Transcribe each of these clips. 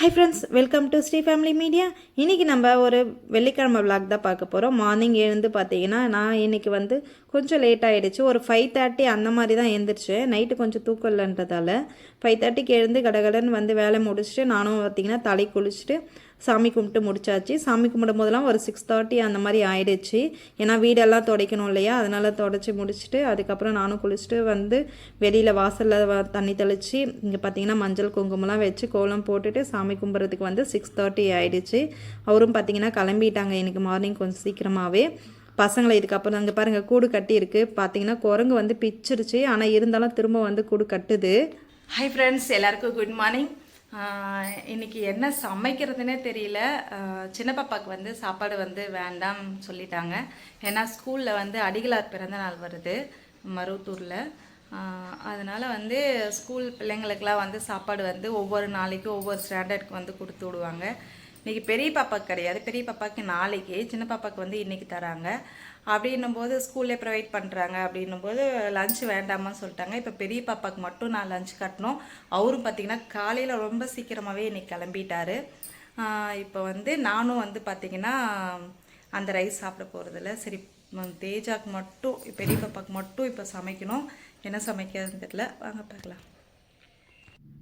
Hi friends welcome to Sri family media இன்றைக்கி நம்ம ஒரு வெள்ளிக்கிழமை விளாக் தான் பார்க்க போகிறோம் மார்னிங் எழுந்து பார்த்தீங்கன்னா நான் இன்றைக்கி வந்து கொஞ்சம் லேட் ஆகிடுச்சு ஒரு ஃபைவ் தேர்ட்டி அந்த மாதிரி தான் எழுந்திரிச்சேன் நைட்டு கொஞ்சம் தூக்கம் இல்லைன்றதால ஃபைவ் தேர்ட்டிக்கு எழுந்து கடகடன்னு வந்து வேலை முடிச்சுட்டு நானும் பார்த்தீங்கன்னா தலை குளிச்சுட்டு சாமி கும்பிட்டு முடிச்சாச்சு. சாமி கும்பிடும் போதெல்லாம் ஒரு சிக்ஸ் தேர்ட்டி அந்த மாதிரி ஆயிடுச்சு. ஏன்னா வீடெல்லாம் துடைக்கணும் இல்லையா? அதனால் துடைச்சி முடிச்சுட்டு அதுக்கப்புறம் நானும் குளிச்சுட்டு வந்து வெளியில் வாசலில் தண்ணி தெளித்து இங்கே பார்த்தீங்கன்னா மஞ்சள் குங்குமம்லாம் வச்சு கோலம் போட்டுட்டு சாமி கும்பிட்றதுக்கு வந்து சிக்ஸ் தேர்ட்டி ஆயிடுச்சு. அவரும் பார்த்தீங்கன்னா கிளம்பிட்டாங்க இன்றைக்கி மார்னிங் கொஞ்சம் சீக்கிரமாகவே பசங்களை இதுக்கப்புறம் அங்கே பாருங்கள் கூடு கட்டி இருக்குது பார்த்தீங்கன்னா குரங்கு வந்து பிச்சிருச்சு. ஆனால் இருந்தாலும் திரும்ப வந்து கூடு கட்டுது. ஹை ஃப்ரெண்ட்ஸ் எல்லாருக்கும் குட் மார்னிங் இன்றைக்கி என்ன சமைக்கிறதுனே தெரியல. சின்ன பாப்பாவுக்கு வந்து சாப்பாடு வந்து வேண்டாம் சொல்லிட்டாங்க. ஏன்னா ஸ்கூலில் வந்து அடிகளார் பிறந்த நாள் வருது மருவத்தூரில். அதனால் வந்து ஸ்கூல் பிள்ளைங்களுக்கெலாம் வந்து சாப்பாடு வந்து ஒவ்வொரு நாளைக்கும் ஒவ்வொரு ஸ்டாண்டர்டுக்கு வந்து கொடுத்து விடுவாங்க. இன்றைக்கி பெரிய பாப்பாவுக்கு கிடையாது. பெரிய பாப்பாவுக்கு நாளைக்கு சின்ன பாப்பாவுக்கு வந்து இன்றைக்கி தராங்க. அப்படின்னும் போது ஸ்கூல்லே ப்ரொவைட் பண்ணுறாங்க அப்படின்னும் போது லஞ்ச் வேண்டாமான்னு சொல்லிட்டாங்க. இப்போ பெரிய பாப்பாவுக்கு மட்டும் நான் லஞ்ச் கட்டணும். அவரும் பார்த்திங்கன்னா காலையில் ரொம்ப சீக்கிரமாகவே இன்னைக்கு கிளம்பிட்டார். இப்போ வந்து நானும் வந்து பார்த்திங்கன்னா அந்த ரைஸ் சாப்பிட போகிறதில்ல சரி தேஜாக்கு மட்டும் பெரிய பாப்பாவுக்கு மட்டும் இப்போ சமைக்கணும். என்ன சமைக்கிறதுன்னு தெரியல. வாங்க பார்க்கலாம்.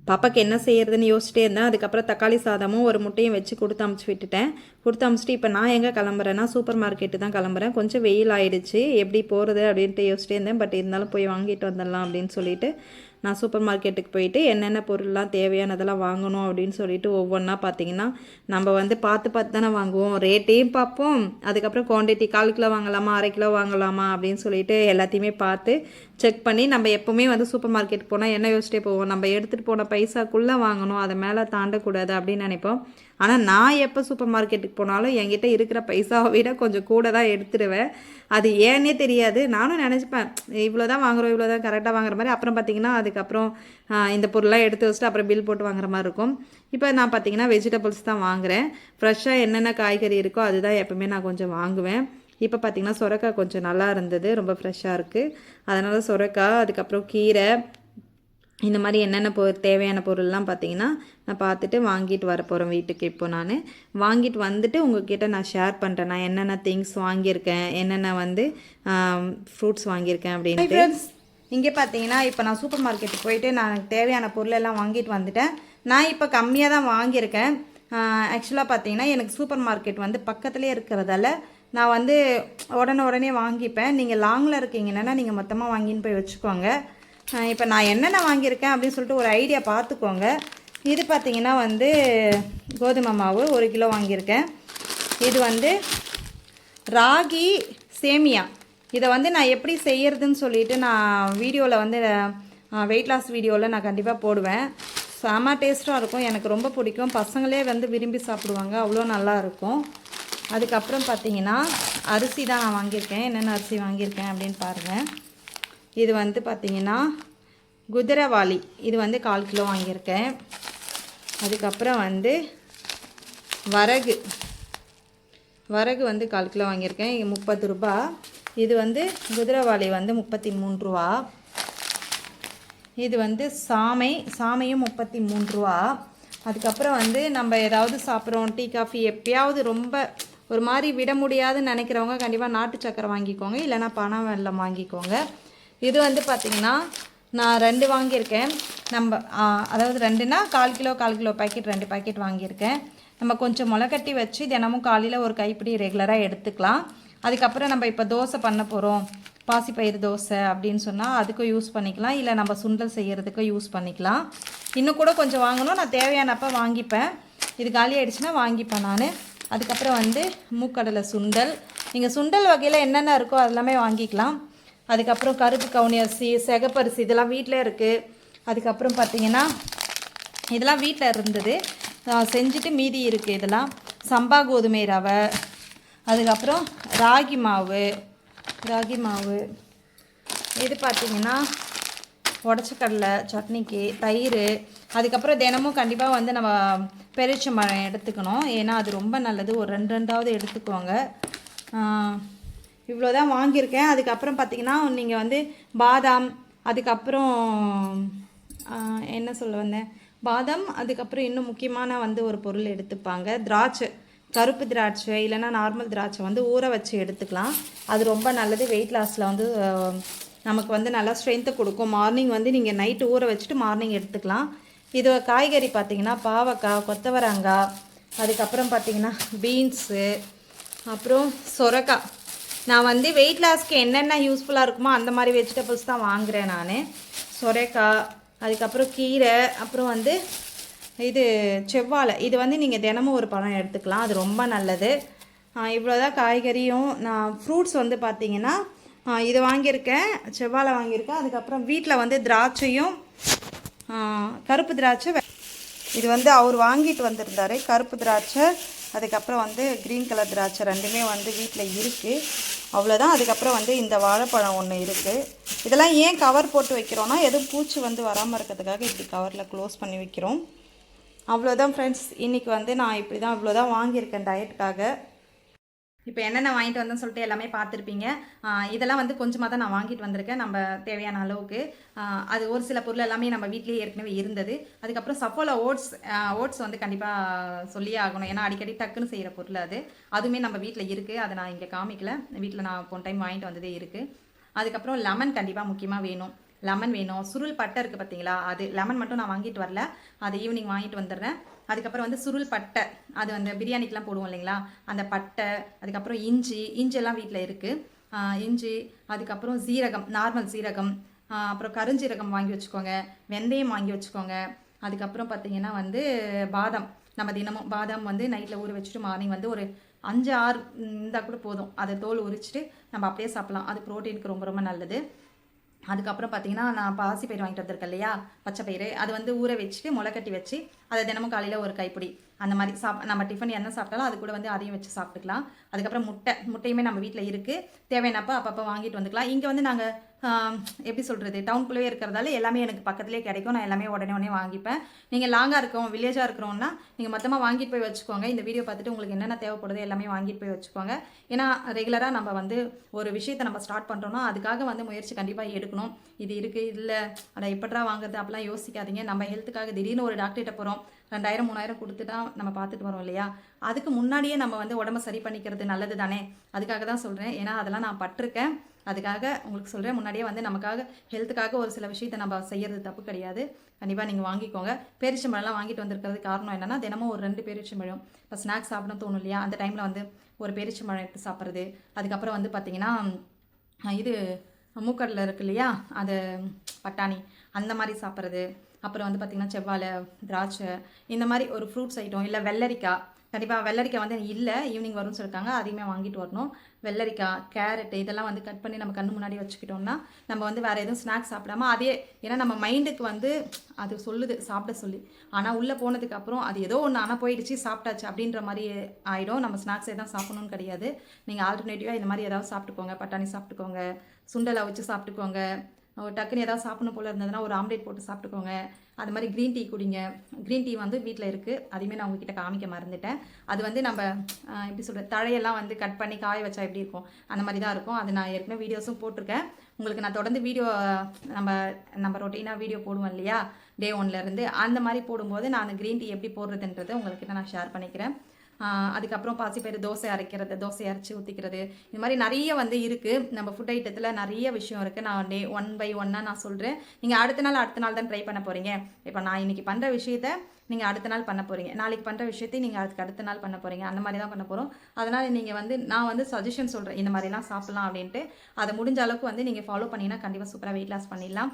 பாப்பாக்கு என்ன செய்யறதுன்னு யோசிச்சிட்டே இருந்தேன் அதுக்கப்புறம் தக்காளி சாதமும் ஒரு முட்டையும் வச்சு கொடுத்து அமுச்சு விட்டுட்டேன். கொடுத்து அமுச்சிட்டு இப்போ நான் எங்கே கிளம்புறேன்னா சூப்பர் மார்க்கெட்டு தான் கிளம்புறேன். கொஞ்சம் வெயில் ஆயிடுச்சு. எப்படி போகிறது அப்படின்ட்டு யோசிச்சிட்டே இருந்தேன். பட் இருந்தாலும் போய் வாங்கிட்டு வந்துடலாம் அப்படின்னு சொல்லிட்டு நான் சூப்பர் மார்க்கெட்டுக்கு போயிட்டு என்னென்ன பொருள்லாம் தேவையானதெல்லாம் வாங்கணும் அப்படின்னு சொல்லிட்டு ஒவ்வொன்றா பார்த்தீங்கன்னா நம்ம வந்து பார்த்து பார்த்து தானே வாங்குவோம். ரேட்டையும் பார்ப்போம். அதுக்கப்புறம் குவான்டிட்டி கால் கிலோ வாங்கலாமா அரை கிலோ வாங்கலாமா அப்படின்னு சொல்லிட்டு எல்லாத்தையுமே பார்த்து செக் பண்ணி நம்ம எப்போவுமே வந்து சூப்பர் மார்க்கெட் போனால் என்ன யோசிச்சிட்டே போவோம்? நம்ம எடுத்துகிட்டு போன பைசாக்குள்ளே வாங்கணும். அதை மேலே தாண்டக்கூடாது அப்படின்னு நினைப்போம். ஆனால் நான் எப்போ சூப்பர் மார்க்கெட்டுக்கு போனாலும் என்கிட்ட இருக்கிற பைசாவை விட கொஞ்சம் கூட தான் எடுத்துடுவேன் அது ஏன்னே தெரியாது. நானும் நினச்சிப்பேன் இவ்வளோ தான் வாங்குறோம் இவ்வளோ தான் கரெக்டாக வாங்குற மாதிரி. அப்புறம் பார்த்திங்கன்னா அதுக்கப்புறம் இந்த பொருளெலாம் எடுத்து வச்சுட்டு அப்புறம் பில் போட்டு வாங்குற மாதிரி இருக்கும். இப்போ நான் பார்த்தீங்கன்னா வெஜிடபிள்ஸ் தான் வாங்குறேன். ஃப்ரெஷ்ஷாக என்னென்ன காய்கறி இருக்கோ அதுதான் எப்பவுமே நான் கொஞ்சம் வாங்குவேன். இப்போ பார்த்தீங்கன்னா சொரக்காய் கொஞ்சம் நல்லா இருந்தது ரொம்ப ஃப்ரெஷ்ஷாக இருக்குது அதனால் சொரக்காய் அதுக்கப்புறம் கீரை இந்த மாதிரி என்னென்ன பொ தேவையான பொருள்லாம் பார்த்தீங்கன்னா நான் பார்த்துட்டு வாங்கிட்டு வர போகிறேன் வீட்டுக்கு இப்போ நான். வாங்கிட்டு வந்துட்டு உங்ககிட்ட நான் ஷேர் பண்ணுறேன் நான் என்னென்ன திங்ஸ் வாங்கியிருக்கேன் என்னென்ன வந்து ஃப்ரூட்ஸ் வாங்கியிருக்கேன் அப்படின்ட்டு. இங்கே பார்த்தீங்கன்னா இப்போ நான் சூப்பர் மார்க்கெட்டுக்கு போயிட்டு நான் தேவையான பொருள் எல்லாம் வாங்கிட்டு வந்துட்டேன். நான் இப்போ கம்மியாக தான் வாங்கியிருக்கேன். ஆக்சுவலாக பார்த்தீங்கன்னா எனக்கு சூப்பர் மார்க்கெட் வந்து பக்கத்துலேயே இருக்கிறதால நான் வந்து உடனே உடனே வாங்கிப்பேன். நீங்கள் லாங்கில் இருக்கீங்கன்னா நீங்கள் மொத்தமாக வாங்கின்னு போய் வச்சுக்கோங்க. இப்போ நான் என்னென்ன வாங்கியிருக்கேன் அப்படின்னு சொல்லிட்டு ஒரு ஐடியா பார்த்துக்கோங்க. இது பார்த்தீங்கன்னா வந்து கோதுமை மாவு ஒரு கிலோ வாங்கியிருக்கேன். இது வந்து ராகி சேமியா. இதை வந்து நான் எப்படி செய்யறதுன்னு சொல்லிட்டு நான் வீடியோவில் வந்து வெயிட் லாஸ் வீடியோவில் நான் கண்டிப்பாக போடுவேன். செம டேஸ்ட்டாக இருக்கும். எனக்கு ரொம்ப பிடிக்கும். பசங்களே வந்து விரும்பி சாப்பிடுவாங்க. அவ்வளோ நல்லாயிருக்கும் அதுக்கப்புறம் பார்த்தீங்கன்னா அரிசி தான் நான் வாங்கியிருக்கேன். என்னென்ன அரிசி வாங்கியிருக்கேன் அப்படின்னு பாருங்கள் இது வந்து பார்த்திங்கன்னா குதிரைவாளி இது வந்து கால் கிலோ வாங்கியிருக்கேன். அதுக்கப்புறம் வந்து வரகு. வரகு வந்து கால் கிலோ வாங்கியிருக்கேன். முப்பது ரூபா. இது வந்து குதிரவாளி வந்து முப்பத்தி மூணு ரூபா. இது வந்து சாமை. சாமையும் முப்பத்தி மூணு ரூபா. அதுக்கப்புறம் வந்து நம்ம ஏதாவது சாப்பிட்றோம் டீ காஃபி எப்பயாவது ரொம்ப ஒரு மாதிரி விட முடியாதுன்னு நினைக்கிறவங்க கண்டிப்பாக நாட்டு சக்கரை வாங்கிக்கோங்க. இல்லைன்னா பணம் வெள்ளம் வாங்கிக்கோங்க. இது வந்து பார்த்திங்கன்னா நான் ரெண்டு வாங்கியிருக்கேன். நம்ம அதாவது ரெண்டுனா கால் கிலோ கால் கிலோ பாக்கெட் ரெண்டு பாக்கெட் வாங்கியிருக்கேன். நம்ம கொஞ்சம் முளைக்கட்டி வச்சு தினமும் காலையில் ஒரு கைப்பிடி ரெகுலராக எடுத்துக்கலாம். அதுக்கப்புறம் நம்ம இப்போ தோசை பண்ண போகிறோம் பாசிப்பயிறு தோசை அப்படின்னு சொன்னால் அதுக்கும் யூஸ் பண்ணிக்கலாம். இல்லை நம்ம சுண்டல் செய்கிறதுக்கும் யூஸ் பண்ணிக்கலாம். இன்னும் கூட கொஞ்சம் வாங்கணும். நான் தேவையானப்போ வாங்கிப்பேன். இது காலி ஆகிடுச்சுன்னா வாங்கிப்பேன் நான். அதுக்கப்புறம் வந்து மூக்கடலை சுண்டல். நீங்கள் சுண்டல் வகையில் என்னென்ன இருக்கோ அதெல்லாமே வாங்கிக்கலாம். அதுக்கப்புறம் கருப்பு கவுனி அரிசி சிகப்பரிசி இதெல்லாம் வீட்டில் இருக்குது அதுக்கப்புறம் பார்த்தீங்கன்னா இதெல்லாம் வீட்டில் இருந்தது. செஞ்சுட்டு மீதி இருக்குது இதெல்லாம். சம்பா கோதுமை ரவை. அதுக்கப்புறம் ராகி மாவு. ராகி மாவு. இது பார்த்தீங்கன்னா உடச்சக்கடலை சட்னிக்கு தயிர். அதுக்கப்புறம் தினமும் கண்டிப்பாக வந்து நம்ம பெருச்சம்பழம் எடுத்துக்கணும். ஏன்னா அது ரொம்ப நல்லது. ஒரு ரெண்டு ரெண்டாவது எடுத்துக்கோங்க. இவ்வளோ தான் வாங்கியிருக்கேன். அதுக்கப்புறம் பார்த்தீங்கன்னா நீங்கள் வந்து பாதாம் அதுக்கப்புறம் என்ன சொல்ல வந்தேன்? பாதாம் அதுக்கப்புறம் இன்னும் முக்கியமான வந்து ஒரு பொருள் எடுத்துப்பாங்க. திராட்சை கருப்பு திராட்சை இல்லைன்னா நார்மல் திராட்சை வந்து ஊற வச்சு எடுத்துக்கலாம். அது ரொம்ப நல்லது. வெயிட் லாஸில் வந்து நமக்கு வந்து நல்லா ஸ்ட்ரென்த்தை கொடுக்கும். மார்னிங் வந்து நீங்கள் நைட்டு ஊற வச்சுட்டு மார்னிங் எடுத்துக்கலாம். இது காய்கறி பார்த்திங்கன்னா பாவக்காய் கொத்தவரங்காய் அதுக்கப்புறம் பார்த்திங்கன்னா பீன்ஸு அப்புறம் சொரக்காய். நான் வந்து வெயிட் லாஸ்க்கு என்னென்ன யூஸ்ஃபுல்லாக இருக்குமோ அந்த மாதிரி வெஜிடபிள்ஸ் தான் வாங்குகிறேன் நான். சொரைக்காய் அதுக்கப்புறம் கீரை அப்புறம் வந்து இது செவ்வாழை. இது வந்து நீங்கள் தினமும் ஒரு பழம் எடுத்துக்கலாம். அது ரொம்ப நல்லது. இவ்வளோதான் காய்கறியும். நான் ஃப்ரூட்ஸ் வந்து பார்த்தீங்கன்னா இது வாங்கியிருக்கேன். செவ்வாழை வாங்கியிருக்கேன். அதுக்கப்புறம் வீட்டில் வந்து திராட்சையும் கருப்பு திராட்சை இது வந்து அவர் வாங்கிட்டு வந்திருந்தார். கருப்பு திராட்சை அதுக்கப்புறம் வந்து க்ரீன் கலர் திராட்சை ரெண்டுமே வந்து வீட்டில் இருக்குது அவ்வளோதான் அதுக்கப்புறம் வந்து இந்த வாழைப்பழம் ஒன்று இருக்குது இதெல்லாம் ஏன் கவர் போட்டு வைக்கிறோன்னா எதுவும் பூச்சி வந்து வராமல் இருக்கிறதுக்காக இப்படி கவரில் க்ளோஸ் பண்ணி வைக்கிறோம். அவ்வளோதான் ஃப்ரெண்ட்ஸ் இன்றைக்கி வந்து நான் இப்படி தான் இவ்வளோ தான் வாங்கியிருக்கேன் டயட்டுக்காக இப்போ என்னென்ன வாங்கிட்டு வந்தேன்னு சொல்லிட்டு எல்லாமே பார்த்துருப்பீங்க. இதெல்லாம் வந்து கொஞ்சமாக தான் நான் வாங்கிட்டு வந்திருக்கேன் நம்ம தேவையான அளவுக்கு. அது ஒரு சில பொருள் எல்லாமே நம்ம வீட்லேயே ஏற்கனவே இருந்தது. அதுக்கப்புறம் சஃபோலா ஓட்ஸ் ஓட்ஸ் வந்து கண்டிப்பாக சொல்லியே ஆகணும். ஏன்னா அடிக்கடி டக்குன்னு செய்கிற பொருள் அது. அதுவுமே நம்ம வீட்டில் இருக்குது அதை நான் இங்கே காமிக்கல. வீட்டில் நான் போன டைம் வாங்கிட்டு வந்ததே இருக்குது அதுக்கப்புறம் லெமன் கண்டிப்பாக முக்கியமாக வேணும். லெமன் வேணும். சுருள் பட்டை இருக்குது பார்த்தீங்களா அது லெமன் மட்டும் நான் வாங்கிட்டு வரல. அது ஈவினிங் வாங்கிட்டு வந்துடுறேன். அதுக்கப்புறம் வந்து சுருள் பட்டை. அது வந்து பிரியாணிக்கெலாம் போடுவோம் இல்லைங்களா? அந்த பட்டை அதுக்கப்புறம் இஞ்சி இஞ்சி வீட்டில் இருக்குது இஞ்சி அதுக்கப்புறம் சீரகம் நார்மல் சீரகம் அப்புறம் கருஞ்சீரகம் வாங்கி வச்சுக்கோங்க வெந்தயம் வாங்கி வச்சுக்கோங்க. அதுக்கப்புறம் பார்த்தீங்கன்னா வந்து பாதாம். நம்ம தினமும் பாதாம் வந்து நைட்டில் ஊற வச்சுட்டு மார்னிங் வந்து ஒரு அஞ்சு ஆறு இருந்தால் கூட போதும். அதை தோல் உரிச்சிட்டு நம்ம அப்படியே சாப்பிட்லாம். அது ப்ரோட்டீனுக்கு ரொம்ப ரொம்ப நல்லது. அதுக்கப்புறம் பார்த்தீங்கன்னா நான் பாசி பயிர் வாங்கிட்டு வந்திருக்கேன் இல்லையா? பச்சை பயிறு அது வந்து ஊற வச்சுட்டு முளை கட்டி வச்சு அதை தினமும் காலையில் ஒரு கைப்பிடி. அந்த மாதிரி சாப் நம்ம டிஃபன் என்ன சாப்பிட்டாலும் அது கூட வந்து அதையும் வச்சு சாப்பிட்டுக்கலாம். அதுக்கப்புறம் முட்டை முட்டையுமே நம்ம வீட்டில் இருக்குது தேவையானப்போ அப்பப்போ வாங்கிட்டு வந்துக்கலாம். இங்கே வந்து நாங்கள் எப்படி சொல்கிறது டவுனுக்குள்ளேயே இருக்கிறதால எல்லாமே எனக்கு பக்கத்துலேயே கிடைக்கும். நான் எல்லாமே உடனே உடனே வாங்கிப்பேன். நீங்கள் லாங்காக இருக்கோம் வில்லேஜாக இருக்கிறோம்னா நீங்கள் மொத்தமாக வாங்கிட்டு போய் வச்சுக்கோங்க. இந்த வீடியோ பார்த்துட்டு உங்களுக்கு என்னென்ன தேவைப்படுதோ எல்லாமே வாங்கிட்டு போய் வச்சுக்கோங்க. ஏன்னா ரெகுலராக நம்ம வந்து ஒரு விஷயத்தை நம்ம ஸ்டார்ட் பண்ணுறோம்னா அதுக்காக வந்து முயற்சி கண்டிப்பாக எடுக்கணும். இது இருக்குது இல்லை அதை எப்படா வாங்குறது? அப்படிலாம் யோசிக்காதீங்க. நம்ம ஹெல்த்துக்காக திடீர்னு ஒரு டாக்டர்கிட்ட போகிறோம் ரெண்டாயிரம் மூணாயிரம் கொடுத்து தான் நம்ம பார்த்துட்டு வரோம் இல்லையா? அதுக்கு முன்னாடியே நம்ம வந்து உடம்ப சரி பண்ணிக்கிறது நல்லது தானே? அதுக்காக தான் சொல்கிறேன் ஏன்னா அதெல்லாம் நான் பட்டிருக்கேன். அதுக்காக உங்களுக்கு சொல்கிறேன் முன்னாடியே வந்து நமக்காக ஹெல்த்துக்காக ஒரு சில விஷயத்தை நம்ம செய்யறது தப்பு கிடையாது. கண்டிப்பாக நீங்கள் வாங்கிக்கோங்க. பேரிச்சம்பழம்லாம் வாங்கிட்டு வந்திருக்கிறது காரணம் என்னென்னா தினமும் ஒரு ரெண்டு பேரிச்சம்பழம் இப்போ ஸ்நாக்ஸ் சாப்பிடணும் தோணும் இல்லையா? அந்த டைமில் வந்து ஒரு பேரிச்சம்பழம் எடுத்து சாப்பிட்றது. அதுக்கப்புறம் வந்து பார்த்திங்கன்னா இது மூக்கடலை இருக்கு இல்லையா? அது பட்டாணி. அந்த மாதிரி சாப்பிட்றது. அப்புறம் வந்து பார்த்திங்கன்னா செவ்வாழை திராட்சை இந்த மாதிரி ஒரு ஃப்ரூட்ஸ் ஐட்டம் இல்லை வெள்ளரிக்காய். கண்டிப்பாக வெள்ளரிக்காய் வந்து இல்லை ஈவினிங் வரும்னு சொல்லியிருக்காங்க அதையுமே வாங்கிட்டு வரணும். வெள்ளரிக்காய் கேரட் இதெல்லாம் வந்து கட் பண்ணி நம்ம கண்ணு முன்னாடி வச்சுக்கிட்டோம்னா நம்ம வந்து வேறு எதுவும் ஸ்நாக்ஸ் சாப்பிடாம அதே ஏன்னா நம்ம மைண்டுக்கு வந்து அது சொல்லுது சாப்பிட சொல்லி. ஆனால் உள்ளே போனதுக்கு அப்புறம் அது ஏதோ ஒன்று ஆனால் போயிடுச்சு சாப்பிட்டாச்சு அப்படின்ற மாதிரி ஆயிடும். நம்ம ஸ்நாக்ஸே தான் சாப்பிடணும்னு கிடையாது. நீங்கள் ஆல்டர்னேட்டிவாக இந்த மாதிரி ஏதாவது சாப்பிட்டுக்கோங்க. பட்டாணி சாப்பிட்டுக்கோங்க. சுண்டலை வச்சு சாப்பிட்டுக்கோங்க. டக்குன்னு ஏதாவது சாப்பிடணும் போல இருந்ததுன்னா ஒரு ஆம்லேட் போட்டு சாப்பிட்டுக்கோங்க. அது மாதிரி க்ரீன் டீ குடிங்க. க்ரீன் டீ வந்து வீட்டில் இருக்குது அதையுமே நான் உங்ககிட்ட காமிக்க மறந்துட்டேன். அது வந்து நம்ம எப்படி சொல்கிறது தழையெல்லாம் வந்து கட் பண்ணி காய வச்சா எப்படி இருக்கும்? அந்த மாதிரி தான் இருக்கும். அது நான் ஏற்கனவே வீடியோஸும் போட்டிருக்கேன். உங்களுக்கு நான் தொடர்ந்து வீடியோ நம்ம நம்ம ரொட்டீனாக வீடியோ போடுவோம் இல்லையா? டே ஒன்லேருந்து அந்த மாதிரி போடும்போது நான் க்ரீன் டீ எப்படி போடுறதுன்றதை உங்கள்கிட்ட நான் ஷேர் பண்ணிக்கிறேன். அதுக்கப்புறம் பாசிப்பயிறு தோசை அரைக்கிறது தோசை அரைச்சி ஊற்றிக்கிறது இது மாதிரி நிறைய வந்து இருக்குது நம்ம ஃபுட் ஐட்டத்தில் நிறைய விஷயம் இருக்குது நான் டே ஒன் பை ஒன்னாக நான் சொல்கிறேன் நீங்கள் அடுத்த நாள் அடுத்த நாள் தான் ட்ரை பண்ண போகிறீங்க இப்போ நான் இன்னைக்கு பண்ணுற விஷயத்த நீங்கள் அடுத்த நாள் பண்ண போகிறீங்க நாளைக்கு பண்ணுற விஷயத்தை நீங்கள் அதுக்கு அடுத்த நாள் பண்ண போகிறீங்க அந்த மாதிரி தான் பண்ண போகிறோம் அதனால் நீங்கள் வந்து நான் வந்து சஜஷன் சொல்கிறேன் இந்த மாதிரிலாம் சாப்பிட்லாம் அப்படின்ட்டு. அதை முடிஞ்ச அளவுக்கு வந்து நீங்கள் ஃபாலோ பண்ணிங்கன்னா கண்டிப்பாக சூப்பராக வெயிட் லாஸ் பண்ணிடலாம்.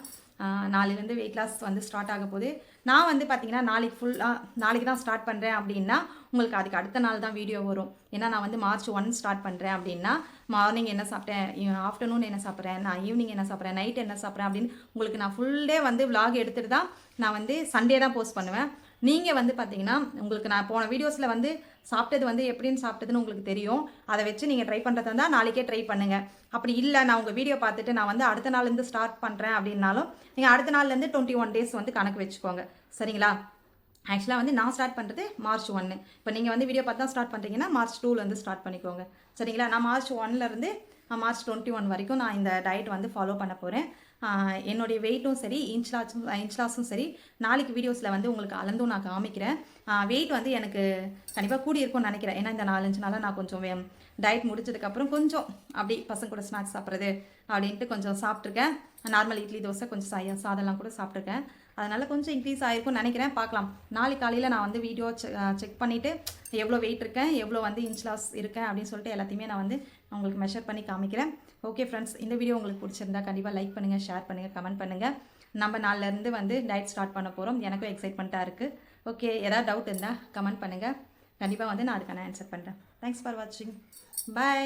நாளையிலேருந்து வெயிட் லாஸ் வந்து ஸ்டார்ட் ஆக போகுது. நான் வந்து பார்த்தீங்கன்னா நாளைக்கு ஃபுல்லாக நாளைக்கு தான் ஸ்டார்ட் பண்ணுறேன் அப்படின்னா உங்களுக்கு அதுக்கு அடுத்த நாள் தான் வீடியோ வரும். ஏன்னா நான் வந்து மார்ச் ஒன் ஸ்டார்ட் பண்ணுறேன் அப்படின்னா மார்னிங் என்ன சாப்பிட்டேன் ஆஃப்டர்நூன் என்ன சாப்பிட்றேன் நான் ஈவினிங் என்ன சாப்பிட்றேன் நைட் என்ன சாப்பிட்றேன் அப்படின்னு உங்களுக்கு நான் ஃபுல் டே வந்து விலாக் எடுத்துகிட்டு தான் நான் வந்து சண்டே தான் போஸ்ட் பண்ணுவேன். நீங்கள் வந்து பார்த்தீங்கன்னா உங்களுக்கு நான் போன வீடியோஸில் வந்து சாப்பிட்டது வந்து எப்படின்னு சாப்பிட்டதுன்னு உங்களுக்கு தெரியும். அதை வச்சு நீங்கள் ட்ரை பண்ணுறதா இருந்தால் நாளைக்கே ட்ரை பண்ணுங்கள் அப்படி இல்லை நான் உங்கள் வீடியோ பார்த்துட்டு நான் வந்து அடுத்த நாள்லேருந்து ஸ்டார்ட் பண்ணுறேன் அப்படின்னாலும் நீங்கள் அடுத்த நாள்லேருந்து டுவெண்ட்டி ஒன் டேஸ் வந்து கணக்கு வச்சுக்கோங்க. சரிங்களா? ஆக்சுவலாக வந்து நான் ஸ்டார்ட் பண்ணுறது மார்ச் ஒன்று இப்போ நீங்கள் வந்து வீடியோ பார்த்து தான் ஸ்டார்ட் பண்ணுறீங்கன்னா மார்ச் டூலேருந்து ஸ்டார்ட் பண்ணிக்கோங்க. சரிங்களா? நான் மார்ச் ஒன்லேருந்து மார்ச் டுவெண்ட்டி ஒன் வரைக்கும் நான் இந்த டயட் வந்து ஃபாலோ பண்ண போகிறேன் என்னுடைய வெயிட்டும் சரி இன்ச் லாஸும் இன்ச் லாஸும் சரி நாளைக்கு வீடியோஸில் வந்து உங்களுக்கு அளந்தும் நான் காமிக்கிறேன். வெயிட் வந்து எனக்கு கண்டிப்பாக கூடியிருக்கும்னு நினைக்கிறேன். ஏன்னா இந்த நாலஞ்சு நாளாக நான் கொஞ்சம் டயட் முடிச்சதுக்கப்புறம் கொஞ்சம் அப்படி பசங்க கூட ஸ்நாக்ஸ் சாப்பிட்றது அப்படின்ட்டு கொஞ்சம் சாப்பிட்ருக்கேன் நார்மல் இட்லி தோசை கொஞ்சம் சாய சாதம்லாம் கூட சாப்பிட்ருக்கேன் அதனால் கொஞ்சம் இன்க்ரீஸ் ஆகிருக்கும்னு நினைக்கிறேன். பார்க்கலாம். நாளைக்கு காலையில் நான் வந்து வீடியோ செக் பண்ணிவிட்டு எவ்வளோ வெயிட் இருக்கேன் எவ்வளோ வந்து இன்ச் லாஸ் இருக்கேன் அப்படின்னு சொல்லிட்டு எல்லாத்தையுமே நான் வந்து உங்களுக்கு மெஷர் பண்ணி காமிக்கிறேன். ஓகே ஃப்ரெண்ட்ஸ் இந்த வீடியோ உங்களுக்கு பிடிச்சிருந்தா கண்டிப்பாக லைக் பண்ணுங்கள் ஷேர் பண்ணுங்கள் கமெண்ட் பண்ணுங்கள் நம்ம நாளிலேருந்து வந்து டயட் ஸ்டார்ட் பண்ண போகிறோம் எனக்கும் எக்ஸைட்மெண்ட்டாக இருக்குது ஓகே ஏதாவது டவுட் இருந்தால் கமெண்ட் பண்ணுங்கள் கண்டிப்பாக வந்து நான் அதுக்கான ஆன்சர் பண்ணுறேன் தேங்க்ஸ் ஃபார் வாட்சிங் பை